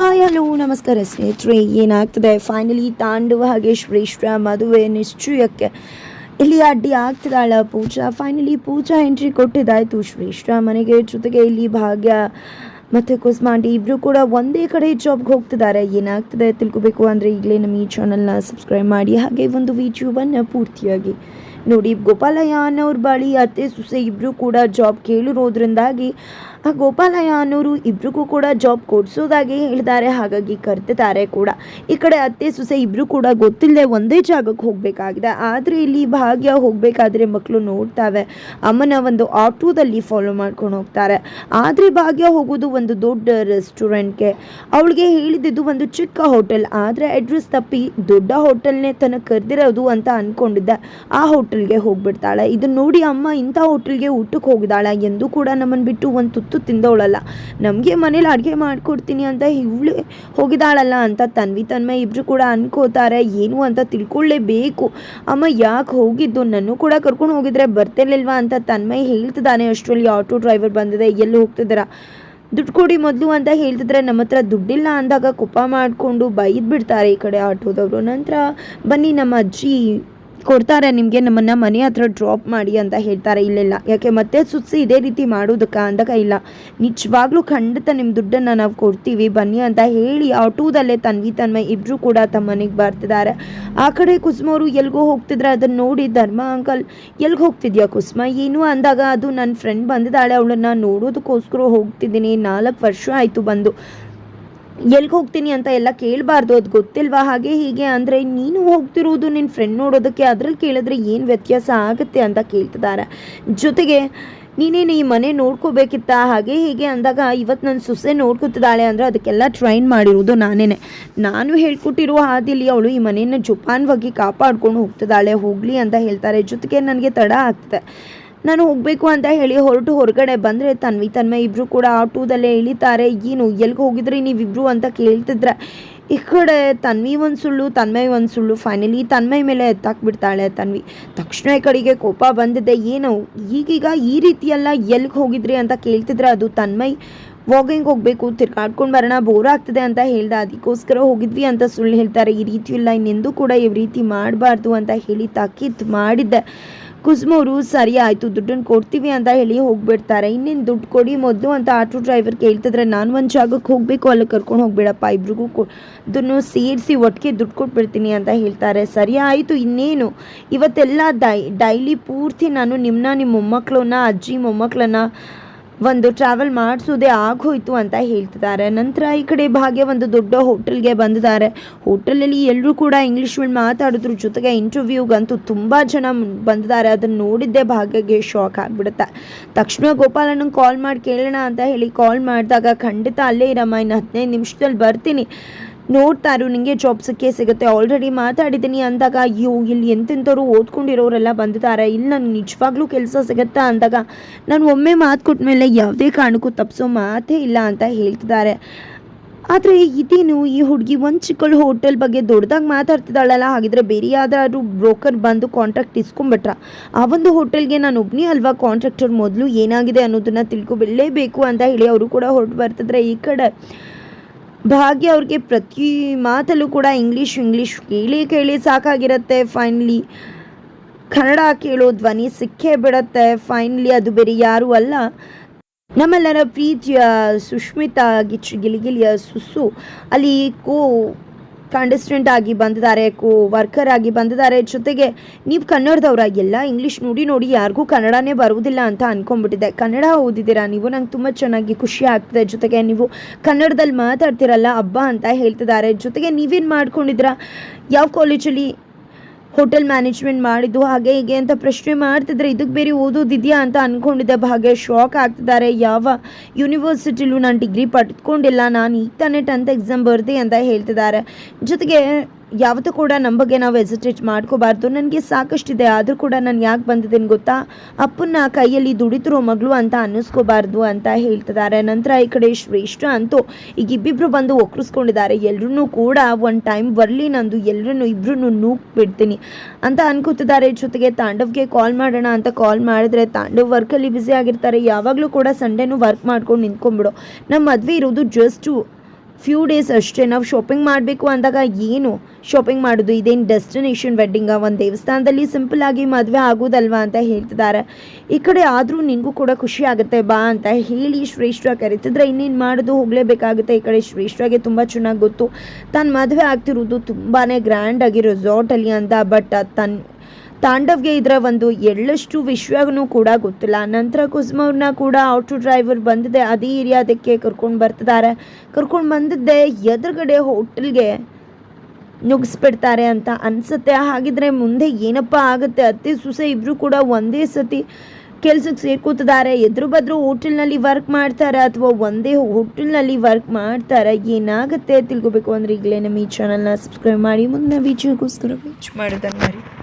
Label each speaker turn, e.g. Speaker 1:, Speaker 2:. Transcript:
Speaker 1: Hi, hello, ನಮಸ್ಕಾರ ಸ್ನೇಹಿತರೆ, ಏನಾಗ್ತದೆ? ಫೈನಲಿ ತಾಂಡವ ಹಾಗೆ ಶ್ರೇಷ್ಠ ಮದುವೆ ನಿಶ್ಚಯಕ್ಕೆ ಇಲ್ಲಿ ಅಡ್ಡಿ ಆಗ್ತಿದ್ದಾಳ ಪೂಜಾ. ಫೈನಲಿ ಪೂಜಾ ಎಂಟ್ರಿ ಕೊಟ್ಟಿದ್ದಾಯ್ತು ಶ್ರೇಷ್ಠ ಮನೆಗೆ ಜೊತೆಗೆ ಇಲ್ಲಿ ಭಾಗ್ಯ ಮತ್ತು ಕುಸ್ಮಾಂಡಿ ಇಬ್ಬರು ಕೂಡ ಒಂದೇ ಕಡೆ ಜಾಬ್ಗೆ ಹೋಗ್ತಿದ್ದಾರೆ. ಏನಾಗ್ತದೆ ತಿಳ್ಕೊಬೇಕು ಅಂದರೆ ಈಗಲೇ ನಮ್ಮ ಈ ಚಾನಲ್ನ ಸಬ್ಸ್ಕ್ರೈಬ್ ಮಾಡಿ. ಹಾಗೆ ಒಂದು ವಿಡಿಯೋವನ್ನು ಪೂರ್ತಿಯಾಗಿ ನೋಡಿ. ಗೋಪಾಲಯ್ಯ ಅನ್ನೋರ್ ಬಳಿ ಅತ್ತೆ ಸೊಸೆ ಇಬ್ಬರು ಕೂಡ ಜಾಬ್ ಕೇಳಿರೋದ್ರಿಂದಾಗಿ, ಆ ಗೋಪಾಲಯ್ಯ ಅನ್ನೋರು ಇಬ್ರಿಗೂ ಕೂಡ ಜಾಬ್ ಕೊಡಿಸೋದಾಗಿ ಹೇಳಿದ್ದಾರೆ. ಹಾಗಾಗಿ ಕರೆದಿದ್ದಾರೆ ಕೂಡ. ಈ ಕಡೆ ಅತ್ತೆ ಸೊಸೆ ಇಬ್ರು ಕೂಡ ಗೊತ್ತಿಲ್ಲದೆ ಒಂದೇ ಜಾಗಕ್ಕೆ ಹೋಗಬೇಕಾಗಿದೆ. ಆದರೆ ಇಲ್ಲಿ ಭಾಗ್ಯ ಹೋಗಬೇಕಾದ್ರೆ ಮಕ್ಕಳು ನೋಡ್ತಾವೆ. ಅಮ್ಮನ ಒಂದು ಆಟೋದಲ್ಲಿ ಫಾಲೋ ಮಾಡ್ಕೊಂಡು ಹೋಗ್ತಾರೆ. ಆದರೆ ಭಾಗ್ಯ ಹೋಗೋದು ಒಂದು ದೊಡ್ಡ ರೆಸ್ಟೋರೆಂಟ್ಗೆ ಅವಳಿಗೆ ಹೇಳಿದ್ದು ಒಂದು ಚಿಕ್ಕ ಹೋಟೆಲ್. ಆದರೆ ಅಡ್ರೆಸ್ ತಪ್ಪಿ ದೊಡ್ಡ ಹೋಟೆಲ್ನೇ ತನಗೆ ಕರೆದಿರೋದು ಅಂತ ಅಂದ್ಕೊಂಡಿದ್ದ ಆ ಹೋಟೆಲ್ಗೆ ಹೋಗ್ಬಿಡ್ತಾಳೆ. ಇದನ್ನು ನೋಡಿ ಅಮ್ಮ ಇಂಥ ಹೋಟೆಲ್ಗೆ ಊಟಕ್ಕೆ ಹೋಗಿದ್ದಾಳೆ ಎಂದು ಕೂಡ ನಮ್ಮನ್ನು ಬಿಟ್ಟು ಒಂದು ತುತ್ತು ತಿಂದವಳಲ್ಲ. ನಮಗೆ ಮನೇಲಿ ಅಡುಗೆ ಮಾಡಿಕೊಡ್ತೀನಿ ಅಂತ ಇವಳು ಹೋಗಿದ್ದಾಳಲ್ಲ ಅಂತ ತನ್ವಿ ತನ್ಮಯ ಇಬ್ಬರು ಕೂಡ ಅನ್ಕೋತಾರೆ. ಏನು ಅಂತ ತಿಳ್ಕೊಳ್ಳೇಬೇಕು ಅಮ್ಮ ಯಾಕೆ ಹೋಗಿದ್ದು? ನನ್ನೂ ಕೂಡ ಕರ್ಕೊಂಡು ಹೋಗಿದ್ರೆ ಬರ್ತಿರ್ಲಿಲ್ವಾ ಅಂತ ತನ್ಮಯ್ ಹೇಳ್ತಿದ್ದಾನೆ. ಅಷ್ಟರಲ್ಲಿ ಆಟೋ ಡ್ರೈವರ್ ಬಂದಿದೆ. ಎಲ್ಲಿ ಹೋಗ್ತಿದ್ದೀರಾ? ದುಡ್ಡು ಕೊಡಿ ಮೊದಲು ಅಂತ ಹೇಳ್ತಿದ್ರೆ ನಮ್ಮ ಹತ್ರ ದುಡ್ಡಿಲ್ಲ ಅಂದಾಗ ಕೋಪ ಮಾಡಿಕೊಂಡು ಬೈದು ಬಿಡ್ತಾರೆ ಈ ಕಡೆ ಆಟೋದವರು. ನಂತರ ಬನ್ನಿ ನಮ್ಮ ಅಜ್ಜಿ ಕೊಡ್ತಾರೆ, ನಿಮಗೆ ನಮ್ಮನ್ನು ಮನೆ ಹತ್ರ ಡ್ರಾಪ್ ಮಾಡಿ ಅಂತ ಹೇಳ್ತಾರೆ. ಇಲ್ಲೆಲ್ಲ. ಯಾಕೆ, ಮತ್ತೆ ಸುತ್ಸಿ ಇದೇ ರೀತಿ ಮಾಡೋದಕ್ಕ ಅಂದಾಗ ಇಲ್ಲ. ನಿಜವಾಗ್ಲೂ ಖಂಡಿತ ನಿಮ್ಮ ದುಡ್ಡನ್ನು ನಾವು ಕೊಡ್ತೀವಿ, ಬನ್ನಿ ಅಂತ ಹೇಳಿ ಆಟೋದಲ್ಲೇ ತನ್ವಿ, ತನ್ಮಯ್ ಇಬ್ಬರು ಕೂಡ ತಮ್ಮ ಮನೆಗೆ ಬರ್ತಿದ್ದಾರೆ. ಆ ಕಡೆ ಕುಸುಮವರು ಎಲ್ಗೋ ಹೋಗ್ತಿದ್ರೆ ಅದನ್ನು ನೋಡಿ ಧರ್ಮ ಅಂಕಲ್, ಎಲ್ಗೆ ಹೋಗ್ತಿದ್ಯಾ ಕುಸುಮ? ಏನು ಅಂದಾಗ ಅದು ನನ್ನ ಫ್ರೆಂಡ್ ಬಂದಿದ್ದಾಳೆ, ಅವಳನ್ನು ನೋಡೋದಕ್ಕೋಸ್ಕರ ಹೋಗ್ತಿದ್ದೀನಿ. ನಾಲ್ಕು ವರ್ಷ ಆಯಿತು ಬಂದು. ಎಲ್ಗೆ ಹೋಗ್ತೀನಿ ಅಂತ ಎಲ್ಲ ಕೇಳಬಾರ್ದು, ಅದು ಗೊತ್ತಿಲ್ವಾ? ಹಾಗೆ ಹೀಗೆ ಅಂದರೆ ನೀನು ಹೋಗ್ತಿರೋದು ನಿನ್ನ ಫ್ರೆಂಡ್ ನೋಡೋದಕ್ಕೆ, ಅದ್ರಲ್ಲಿ ಕೇಳಿದ್ರೆ ಏನು ವ್ಯತ್ಯಾಸ ಆಗುತ್ತೆ ಅಂತ ಕೇಳ್ತಿದ್ದಾರೆ ಜೊತೆಗೆ ನೀನೇನು ಈ ಮನೆ ನೋಡ್ಕೋಬೇಕಿತ್ತ? ಹಾಗೆ ಹೀಗೆ ಅಂದಾಗ ಇವತ್ತು ನನ್ನ ಸೊಸೆ ನೋಡ್ಕೊತಿದ್ದಾಳೆ ಅಂದರೆ ಅದಕ್ಕೆಲ್ಲ ಟ್ರೈನ್ ಮಾಡಿರೋದು ನಾನೇ ನಾನು ಹೇಳ್ಕೊಟ್ಟಿರೋ ಹಾದಿಲಿ ಅವಳು ಈ ಮನೆಯನ್ನು ಜೋಪಾನವಾಗಿ ಕಾಪಾಡ್ಕೊಂಡು ಹೋಗ್ತಿದ್ದಾಳೆ, ಹೋಗಲಿ ಅಂತ ಹೇಳ್ತಾರೆ. ಜೊತೆಗೆ ನನಗೆ ತಡ ಆಗ್ತದೆ. ನಾನು ಹೋಗಬೇಕು ಅಂತ ಹೇಳಿ ಹೊರಟು ಹೊರಗಡೆ ಬಂದರೆ ತನ್ವಿ, ತನ್ಮಯ ಇಬ್ಬರು ಕೂಡ ಆಟೋದಲ್ಲೇ ಇಳಿತಾರೆ. ಏನು ಎಲ್ಲಿಗೆ ಹೋಗಿದ್ರಿ ನೀವಿಬ್ರು ಅಂತ ಕೇಳ್ತಿದ್ರೆ, ಈ ಕಡೆ ತನ್ವಿ ಒಂದು ಸುಳ್ಳು, ತನ್ಮಯ್ ಒಂದು ಸುಳ್ಳು. ಫೈನಲಿ ತನ್ಮೈ ಮೇಲೆ ಎತ್ತಾಕ್ಬಿಡ್ತಾಳೆ ತನ್ವಿ. ತಕ್ಷಣ ಈ ಕಡೆಗೆ ಕೋಪ ಬಂದಿದೆ. ಏನು, ಈಗೀಗ ಈ ರೀತಿಯೆಲ್ಲ ಎಲ್ಲಿಗೆ ಹೋಗಿದ್ರಿ ಅಂತ ಕೇಳ್ತಿದ್ರೆ ಅದು ತನ್ಮಯ್. ವಾಕಿಂಗ್ ಹೋಗಬೇಕು? ತಿರ್ಗಾಡ್ಕೊಂಡು ಬರೋಣ ಬೋರ್ ಆಗ್ತದೆ ಅಂತ ಹೇಳ್ದೆ. ಅದಕ್ಕೋಸ್ಕರ ಹೋಗಿದ್ವಿ ಅಂತ ಸುಳ್ಳು ಹೇಳ್ತಾರೆ. ಈ ರೀತಿ ಇಲ್ಲ ಇನ್ನೆಂದೂ ಕೂಡ ಈ ರೀತಿ ಮಾಡಬಾರ್ದು ಅಂತ ಹೇಳಿ ತಾಕೀತ್ ಮಾಡಿದ್ದೆ. ಕುಸುಮವರು ಸರಿ ಆಯಿತು ದುಡ್ಡನ್ನು ಕೊಡ್ತೀವಿ ಅಂತ ಹೇಳಿ ಹೋಗ್ಬಿಡ್ತಾರೆ. ಇನ್ನೇನು ದುಡ್ಡು ಕೊಡಿ, ಮೊದಲು ಅಂತ ಆಟೋ ಡ್ರೈವರ್ ಕೇಳ್ತಿದ್ರೆ, ನಾನು ಒಂದು ಜಾಗಕ್ಕೆ ಹೋಗಬೇಕು, ಅಲ್ಲಿ ಕರ್ಕೊಂಡು ಹೋಗ್ಬೇಡಪ್ಪ, ಇಬ್ರಿಗೂ ಕೊ ಅದನ್ನು ಸೇರಿಸಿ ಒಟ್ಟಿಗೆ ದುಡ್ಡು ಕೊಟ್ಬಿಡ್ತೀನಿ ಅಂತ ಹೇಳ್ತಾರೆ. ಸರಿ ಆಯಿತು ಇನ್ನೇನು? ಇವತ್ತೆಲ್ಲ ಡೈಲಿ ಪೂರ್ತಿ ನಾನು ನಿಮ್ಮನ್ನ ನಿಮ್ಮ ಮೊಮ್ಮಕ್ಕಳನ್ನ ಅಜ್ಜಿ ಮೊಮ್ಮಕ್ಕಳನ್ನ ಒಂದು ಟ್ರಾವೆಲ್ ಮಾಡಿಸೋದೇ ಆಗೋಯ್ತು ಅಂತ ಹೇಳ್ತಿದ್ದಾರೆ. ನಂತರ ಈ ಕಡೆ ಭಾಗ್ಯ ಒಂದು ದೊಡ್ಡ ಹೋಟೆಲ್ಗೆ ಬಂದಿದ್ದಾರೆ. ಹೋಟೆಲಲ್ಲಿ ಎಲ್ಲರೂ ಕೂಡ ಇಂಗ್ಲೀಷಲ್ಲಿ ಮಾತಾಡಿದ್ರು. ಜೊತೆಗೆ ಇಂಟರ್ವ್ಯೂಗಂತೂ ತುಂಬ ಜನ ಬಂದಿದ್ದಾರೆ. ಅದನ್ನು ನೋಡಿದ್ದೆ ಭಾಗ್ಯಗೆ ಶಾಕ್ ಆಗಿಬಿಡುತ್ತೆ. ತಕ್ಷಣ ಗೋಪಾಲಣ್ಣಂಗೆ ಕಾಲ್ ಮಾಡಿ ಕೇಳೋಣ ಅಂತ ಹೇಳಿ ಕಾಲ್ ಮಾಡಿದಾಗ ಖಂಡಿತ ಅಲ್ಲೇ ಇರಮ್ಮ ಇನ್ನು ಹದಿನೈದು ನಿಮಿಷದಲ್ಲಿ ಬರ್ತೀನಿ. ನೋಡ್ತಾರು ನಿಮಗೆ ಜಾಬ್ ಸಿಕ್ಕೇ ಸಿಗುತ್ತೆ. ಆಲ್ರೆಡಿ ಮಾತಾಡಿದ್ದೀನಿ ಅಂದಾಗ, ಅಯ್ಯೋ, ಇಲ್ಲಿ ಎಂತೆಂಥವ್ರು ಓದ್ಕೊಂಡಿರೋರೆಲ್ಲ ಬಂದಿದ್ದಾರೆ. ಇಲ್ಲಿ, ನನಗೆ ನಿಜವಾಗ್ಲೂ ಕೆಲಸ ಸಿಗುತ್ತಾ ಅಂದಾಗ, ನಾನು ಒಮ್ಮೆ ಮಾತು ಕೊಟ್ಟ ಮೇಲೆ ಯಾವುದೇ ಕಾರಣಕ್ಕೂ ತಪ್ಪಿಸೋ ಮಾತೇ ಇಲ್ಲ ಅಂತ ಹೇಳ್ತಿದ್ದಾರೆ. ಆದರೆ ಇದೇನು, ಈ ಹುಡುಗಿ ಒಂದು ಚಿಕ್ಕಳು ಹೋಟೆಲ್ ಬಗ್ಗೆ ದೊಡ್ಡದಾಗಿ ಮಾತಾಡ್ತಿದ್ದಾಳಲ್ಲ, ಹಾಗಿದ್ರೆ ಬೇರೆ ಯಾವ್ದಾದ್ರು ಬ್ರೋಕರ್ ಬಂದು ಕಾಂಟ್ರಾಕ್ಟ್ ಇಸ್ಕೊಂಬಿಟ್ರ ಆ ಒಂದು ಹೋಟೆಲ್ಗೆ ನಾನು ಒಬ್ಬನಿ ಅಲ್ವಾ ಕಾಂಟ್ರಾಕ್ಟರ್ ಮೊದಲು ಏನಾಗಿದೆ ಅನ್ನೋದನ್ನು ತಿಳ್ಕೊಬಿಡಲೇಬೇಕು ಅಂತ ಹೇಳಿ ಅವರು ಕೂಡ ಹೊರಟು ಬರ್ತಿದ್ರೆ ಈ ಕಡೆ. ಭಾಗ್ಯ ಅವ್ರಿಗೆ ಪ್ರತಿ ಮಾತಲ್ಲೂ ಕೂಡ ಇಂಗ್ಲೀಷ್ ಇಂಗ್ಲೀಷ್ ಕೇಳಿ ಕೇಳಿ ಸಾಕಾಗಿರುತ್ತೆ. ಫೈನಲಿ ಕನ್ನಡ ಕೇಳೋ ಧ್ವನಿ ಸಿಕ್ಕೇ ಬಿಡತ್ತೆ. ಫೈನಲಿ ಅದು ಬೇರೆ ಯಾರೂ ಅಲ್ಲ. ನಮ್ಮೆಲ್ಲರ ಪ್ರೀತಿಯ ಸುಷ್ಮಿತಾ ಗಿಚ್ಚು ಗಿಲಿಗಿಲಿಯ ಸುಸ್ಸು ಅಲ್ಲಿ ಕೋ ಕಂಟೆಸ್ಟೆಂಟ್ ಆಗಿ ಬಂದಿದ್ದಾರೆ, ಕೋ ವರ್ಕರ್ ಆಗಿ ಬಂದಿದ್ದಾರೆ. ಜೊತೆಗೆ ನೀವು ಕನ್ನಡದವರ, ಎಲ್ಲ ಇಂಗ್ಲೀಷ್ ನೋಡಿ ನೋಡಿ, ಯಾರಿಗೂ ಕನ್ನಡನೇ ಬರುವುದಿಲ್ಲ ಅಂತ ಅನ್ಕೊಂಡ್ಬಿಟ್ಟಿದೆ. ಕನ್ನಡ ಓದಿದ್ದೀರಾ ನೀವು? ನಂಗೆ ತುಂಬ ಚೆನ್ನಾಗಿ ಖುಷಿ ಆಗ್ತಿದೆ. ಜೊತೆಗೆ ನೀವು ಕನ್ನಡದಲ್ಲಿ ಮಾತಾಡ್ತಿರಲ್ಲ ಹಬ್ಬ ಅಂತ ಹೇಳ್ತಿದ್ದಾರೆ. ಜೊತೆಗೆ ನೀವೇನು ಮಾಡ್ಕೊಂಡಿದ್ದೀರಾ? ಯಾವ ಕಾಲೇಜಲ್ಲಿ ಹೋಟೆಲ್ ಮ್ಯಾನೇಜ್ಮೆಂಟ್ ಮಾಡಿದ್ದು. ಹಾಗೆ ಹೀಗೆ ಅಂತ ಪ್ರಶ್ನೆ ಮಾಡ್ತಿದ್ರೆ ಇದಕ್ಕೆ ಬೇರೆ ಓದೋದಿದೆಯಾ? ಅಂತ ಅಂದ್ಕೊಂಡಿದ್ದೆ ಭಾಗ್ಯ ಶಾಕ್ ಆಗ್ತಿದ್ದಾರೆ. ಯಾವ ಯೂನಿವರ್ಸಿಟಿಲೂ ನಾನು ಡಿಗ್ರಿ ಪಡೆದುಕೊಂಡಿಲ್ಲ ನಾನು ಈಗ ತಾನೇ ಟೆಂತ್ ಎಕ್ಸಾಮ್ ಬರ್ದೆ ಅಂತ ಹೇಳ್ತಿದ್ದಾರೆ. ಜೊತೆಗೆ ಯಾವತ್ತೂ ಕೂಡ ನಮ್ಮ ಬಗ್ಗೆ ನಾವು ಎಸಿಟೇಟ್ ಮಾಡ್ಕೋಬಾರ್ದು. ನನಗೆ ಸಾಕಷ್ಟಿದೆ, ಆದರೂ ಕೂಡ ನಾನು ಯಾಕೆ ಬಂದಿದ್ದೀನಿ ಗೊತ್ತಾ? ಅಪ್ಪನ ಕೈಯಲ್ಲಿ ದುಡಿತಿರೋ ಮಗಳು ಅಂತ ಅನ್ನಿಸ್ಕೋಬಾರ್ದು ಅಂತ ಹೇಳ್ತಿದ್ದಾರೆ. ನಂತರ ಈ ಕಡೆ ಶ್ರೇಷ್ಠ ಅಂತೂ ಈಗ ಇಬ್ಬಿಬ್ರು ಬಂದು ಒಕ್ಕರಿಸ್ಕೊಂಡಿದ್ದಾರೆ ಎಲ್ಲರೂ ಕೂಡ ಒಂದು ಟೈಮ್ ಬರಲಿ ನಂದು ಎಲ್ಲರನ್ನು ಇಬ್ಬರೂ ನೂಕ್ ಬಿಡ್ತೀನಿ ಅಂತ ಅನ್ಕೋತಿದ್ದಾರೆ. ಜೊತೆಗೆ ತಾಂಡವ್ಗೆ ಕಾಲ್ ಮಾಡೋಣ ಅಂತ ಕಾಲ್ ಮಾಡಿದ್ರೆ ತಾಂಡವ್ ವರ್ಕಲ್ಲಿ ಬ್ಯುಸಿ ಆಗಿರ್ತಾರೆ. ಯಾವಾಗಲೂ ಕೂಡ ಸಂಡೇನೂ ವರ್ಕ್ ಮಾಡ್ಕೊಂಡು ನಿಂತ್ಕೊಂಡ್ಬಿಡು. ನಮ್ಮ ಮದುವೆ ಇರೋದು ಜಸ್ಟು ಫ್ಯೂ ಡೇಸ್ ಅಷ್ಟೇ, ನಾವು ಶಾಪಿಂಗ್ ಮಾಡಬೇಕು ಅಂದಾಗ ಏನು? ಶಾಪಿಂಗ್ ಮಾಡೋದು ಇದೇನು ಡೆಸ್ಟಿನೇಷನ್ ವೆಡ್ಡಿಂಗ ಒಂದು ದೇವಸ್ಥಾನದಲ್ಲಿ ಸಿಂಪಲ್ ಆಗಿ ಮದುವೆ ಆಗೋದಲ್ವಾ ಅಂತ ಹೇಳ್ತಿದ್ದಾರೆ ಈ ಕಡೆ ಆದರೂ ನಿನಗೂ ಕೂಡ ಖುಷಿ ಆಗುತ್ತೆ ಬಾ ಅಂತ ಹೇಳಿ ಶ್ರೇಷ್ಠ ಕರಿತಿದ್ರೆ ಇನ್ನೇನು ಮಾಡೋದು? ಹೋಗಲೇಬೇಕಾಗುತ್ತೆ ಈ ಕಡೆ ಶ್ರೇಷ್ಠಗೆ ತುಂಬ ಚೆನ್ನಾಗಿ ಗೊತ್ತು. ತಾನು ಮದುವೆ ಆಗ್ತಿರೋದು ತುಂಬಾ ಗ್ರ್ಯಾಂಡ್ ಆಗಿ ರೆಸಾರ್ಟಲ್ಲಿ ಅಂತ ಬಟ್ ತನ್ನ ತಾಂಡವ್ಗೆ ಇದರ ಒಂದು ಎಳ್ಳಷ್ಟು ವಿಷಯನೂ ಕೂಡ ಗೊತ್ತಿಲ್ಲ. ನಂತರ ಕುಸುಮವ್ರನ್ನ ಕೂಡ ಆಟೋ ಡ್ರೈವರ್ ಬಂದಿದೆ. ಅದೇ ಏರಿಯಾದಕ್ಕೆ ಕರ್ಕೊಂಡು ಬರ್ತಿದ್ದಾರೆ ಕರ್ಕೊಂಡು ಬಂದಿದ್ದೆ ಎದುರುಗಡೆ ಹೋಟೆಲ್ಗೆ ನುಗ್ಸ್ಬಿಡ್ತಾರೆ ಅಂತ ಅನಿಸುತ್ತೆ. ಹಾಗಿದ್ರೆ ಮುಂದೆ ಏನಪ್ಪ ಆಗುತ್ತೆ? ಅತ್ತೆ, ಸುಸೆ ಇಬ್ಬರು ಕೂಡ ಒಂದೇ ಸತಿ ಕೆಲ್ಸಕ್ಕೆ ಸೇರ್ಕೋತಿದ್ದಾರೆ ಎದುರು ಬದ್ರು ಹೋಟೆಲ್ನಲ್ಲಿ ವರ್ಕ್ ಮಾಡ್ತಾರೆ ಅಥವಾ ಒಂದೇ ಹೋಟೆಲ್ನಲ್ಲಿ ವರ್ಕ್ ಮಾಡ್ತಾರೆ. ಏನಾಗುತ್ತೆ ತಿಳ್ಕೊಬೇಕು ಅಂದರೆ ಈಗಲೇ ನಮ್ಮ ಈ ಚಾನಲ್ನ ಸಬ್ಸ್ಕ್ರೈಬ್ ಮಾಡಿ. ಮುಂದಿನ ವೀಡಿಯೋಗೋಸ್ಕರ ವೀಚ್ ಮಾಡೋದನ್ನು